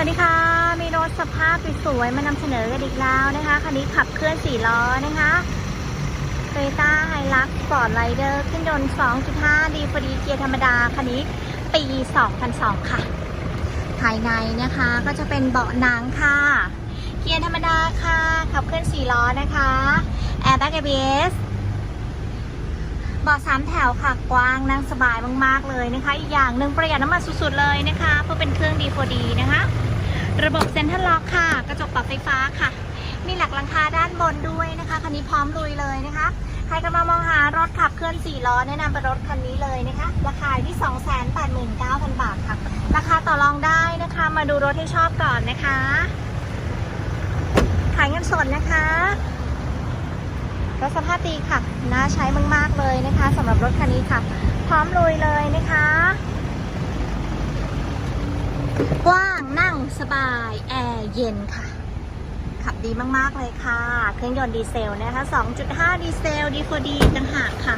วัสดีค่ะ มีรถสภาพสวยๆมานำเสนอกันอีกแล้วนะคะ คันนี้ขับเคลื่อน 4 ล้อนะคะโตโยต้าไฮลักซ์สปอร์ตไ i เดอร์ขึ้นยนต์ 2.5 ดีพอดีเกียร์ธรรมดา คันนี้ปี 2002 ค่ะ ภายในนะคะก็จะเป็นเบาะหนังค่ะ เกียร์ธรรมดาค่ะ ขับเคลื่อน 4 ล้อนะคะ แอร์แบ็ก ABS เบาะสามแถวค่ะกว้างนั่งสบายมากๆเลยนะคะ อีกอย่างหนึ่งประหยัดน้ำมันสุดๆเลยนะคะ เพราะเป็นเครื่อง D4D นะคะ ระบบเซ็นทรัลล็อกค่ะ กระจกปรับไฟฟ้าค่ะ มีหลักหลังคาด้านบนด้วยนะคะคันนี้พร้อมลุยเลยนะคะใครกำลังมองหารถขับเคลื่อน4ล้อแนะนำเป็นรถคันนี้เลยนะคะ ราคาที่ 289,000 บาทค่ะ ราคาต่อรองได้นะคะ มาดูรถที่ชอบก่อนนะคะ ขายเงินสดนะคะ รถสภาพดีค่ะ น่าใช้มากๆเลยนะคะสำหรับรถคันนี้ค่ะ พร้อมลุยเลยนะคะ กว้างนั่งสบาย แอร์เย็นค่ะ ขับดีมากๆเลยค่ะ เครื่องยนต์ดีเซลนะคะ 2.5 ดีเซล D4D ต่างหากค่ะ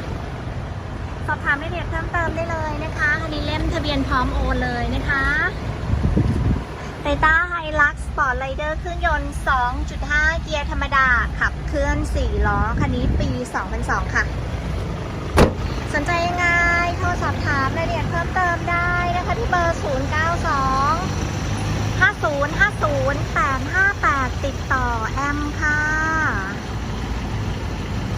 สอบถามรายละเอียดเพิ่มเติมได้เลยนะคะคันนี้เล่มทะเบียนพร้อมโอนเลยนะคะ ตต้าไฮลักซ์สปอร์ตไ i เดอร์เครื่องยนต์ 2.5 เกียร์ธรรมดา ขับเคลื่อน 4 ล้อ คันนี้ปี 2002 ค่ะ สนใจยังไงโทรสอบถามรายละเอียดเพิ่มเติมได้นะคะที่เบอร์ 092 5050 858 ติดต่อแอมค่ะ